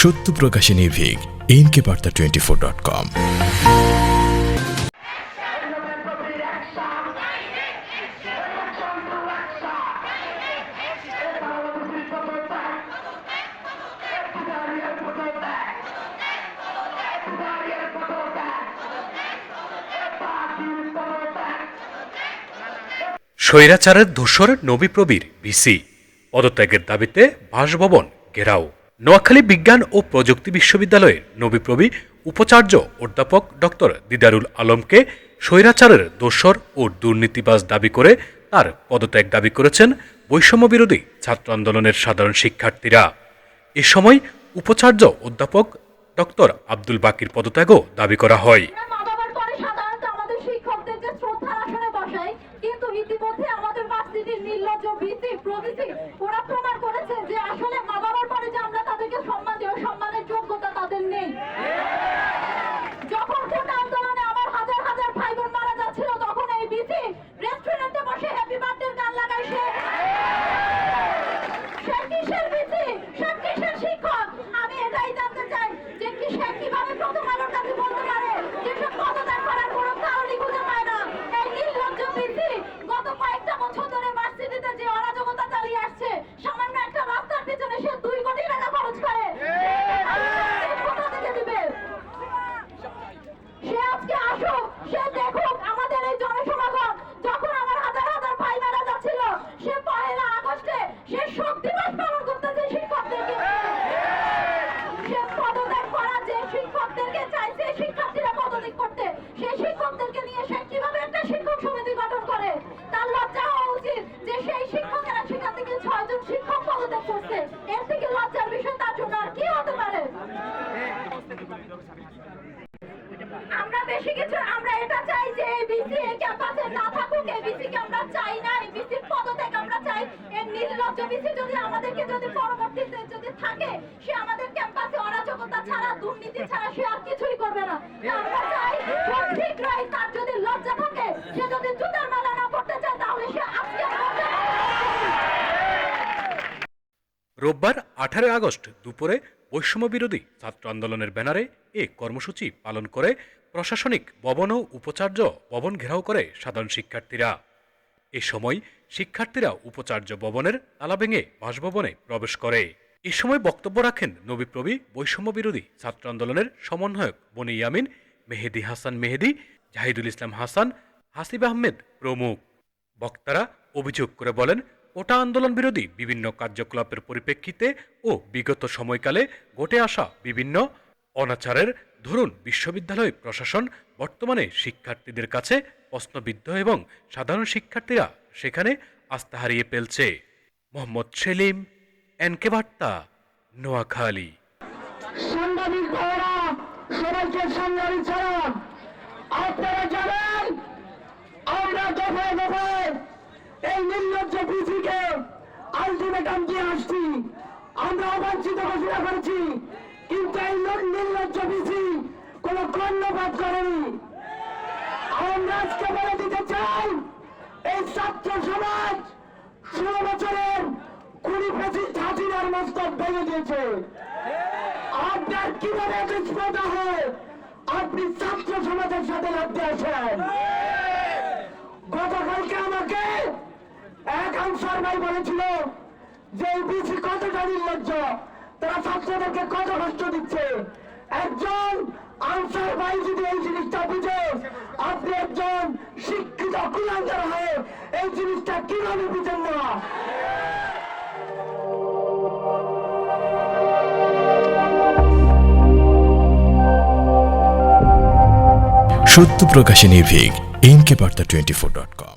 সত্য প্রকাশে নির্ভীক NK Barta twenty four dot com স্বৈরাচারের ধূসর নবী প্রবীর, ভিসি। পদত্যাগের দাবিতে বাসভবন ঘেরাও। নোয়াখালী বিজ্ঞান ও প্রযুক্তি বিশ্ববিদ্যালয়ের নবীপ্রবি উপাচার্য অধ্যাপক ডক্টর দিদারুল আলমকে স্বৈরাচারের দোসর ও দুর্নীতিবাজ দাবি করে তার পদত্যাগ দাবি করেছেন বৈষম্য বিরোধী ছাত্র আন্দোলনের সাধারণ শিক্ষার্থীরা। এ সময় উপাচার্য অধ্যাপক ডক্টর আব্দুল বাকির পদত্যাগও দাবি করা হয় আমরা মা বাবার পরে সাধারণত আমাদের শিক্ষকদেরকে শ্রদ্ধার আসনে বসাই কিন্তু ইতিমধ্যে আমাদের ভার্সিটির নির্লজ্জ ভিসি প্রভৃতি ওরা প্রমাণ করেছে যে আসলে মা বাবার পরে যে আমরা তাদেরকে সম্মান দেওয়া সম্মানের যোগ্যতা তাদের নেই যখন কোটা আন্দোলনে আমার হাজার হাজার ভাই বোন মারা যাচ্ছিল তখন এই ভিসি রেস্টুরেন্টে বসে হ্যাপি বার্থডে গান লাগাই সে সে কিসের ভিসি সে কিসের শিক্ষক আমি এটাই জানতে চাই যে কি সে কীভাবে প্রথম আলোর কাছে বলতে পারে যে সে পদত্যাগ করার কোনো কারণই খুঁজে পায় না এই নির্লজ্জ ভিসি গত কয়েকটা বছর ধরে ভার্সিটিতে যে অরাজকতা চালিয়ে আসছে সামান্য একটা রাস্তার পিছনে সে দুই কোটি টাকা খরচ করে কোথা থেকে দিবে সে আজকে আসুক সে দেখুক আমাদের এই জনসমাগম যখন আমার হাজার হাজার ভাই মারা যাচ্ছিল সে পহেলা আগস্টে সে শোক দিবস পালন করতেছে শিক্ষকদেরকে সে পদত্যাগ করা যে শিক্ষকদেরকে চাইছে শিক্ষার্থীরা পদত্যাগ করতে সেই শিক্ষকদেরকে নিয়ে সে কীভাবে একটা শিক্ষক সমিতি গঠন করে তার লজ্জা হওয়া উচিত যে সেই শিক্ষকেরা সেখান থেকে ছয়জন শিক্ষক পদত্যাগ করছে এর থেকে লজ্জার বিষয় তার জন্য আর কি হতে পারে আমরা বেশি কিছু আমরা এটা চাই যে এবিসি এই ক্যাম্পাসে না থাকুক এবিসি কে আমরা চাই না এবিসি পদত্যাগ আমরা চাই যদি আমাদেরকে যদি পরবর্তীতে যদি থাকে, সে আমাদের ক্যাম্পাসে অরাজকতা ছাড়া, দুর্নীতি ছাড়া সে আর কিছুই করবে না। তার যদি লজ্জা থাকে, সে যদি জুতার না চায়, তাহলে সে আজকে রোববার আঠারোই আগস্ট দুপুরে বৈষম্য বিরোধী ছাত্র আন্দোলনের ব্যানারে এ কর্মসূচি পালন করে প্রশাসনিক ভবন ও উপাচার্য ভবন ঘেরাও করে সাধারণ শিক্ষার্থীরা। এ সময় শিক্ষার্থীরা উপাচার্য ভবনের তালা ভেঙে বাসভবনে প্রবেশ করে। এ সময় বক্তব্য রাখেন নবীপ্রবী বৈষম্য বিরোধী ছাত্র আন্দোলনের সমন্বয়ক বনি ইয়ামিন, মেহেদি হাসান মেহেদি, জাহিদুল ইসলাম হাসান, হাসিব আহমেদ প্রমুখ। বক্তারা অভিযোগ করে বলেন ওটা আন্দোলন বিরোধী বিভিন্ন কার্যকলাপের পরিপ্রেক্ষিতে ও বিগত সময়কালে ঘটে আসা বিভিন্ন অনাচারের, ধরুন বিশ্ববিদ্যালয় প্রশাসন বর্তমানে শিক্ষার্থীদের কাছে প্রশ্নবিদ্ধ এবং সাধারণ শিক্ষার্থীরা সেখানে আস্থা হারিয়ে ফেলছে। মোহাম্মদ সেলিম, এনকে বার্তা, নোয়াখালী। আমরা দফায় অবাঞ্ছিত ঘোষণা করেছি, কিন্তু এই নি- নির্লজ্জ কোন কর্ণপাত করেনি। আমরা আজকে বলে দিতে চাই, এই ছাত্র সমাজ ষোলো বছরের কুড়ি পঁচিশ হাসিনার মস্তক ভেঙে দিয়েছে। আপনার কীভাবে স্পর্ধা হয়? আপনি ছাত্র সমাজের সাথে লড়তে আসেন। গতকালকে আমাকে এক আনসার ভাই বলেছিল যে বিসি কতটা নির্লজ্জ, তারা ছাত্রদেরকে কত কষ্ট দিচ্ছে। একজন আনসার ভাই যদি এই জিনিসটা বুঝে, আপনি একজন শিক্ষিত কুলাঙ্গার হয়ে এই জিনিসটা কীভাবে বুঝেন না? সত্য প্রকাশে নির্ভীক NK Barta twenty four dot com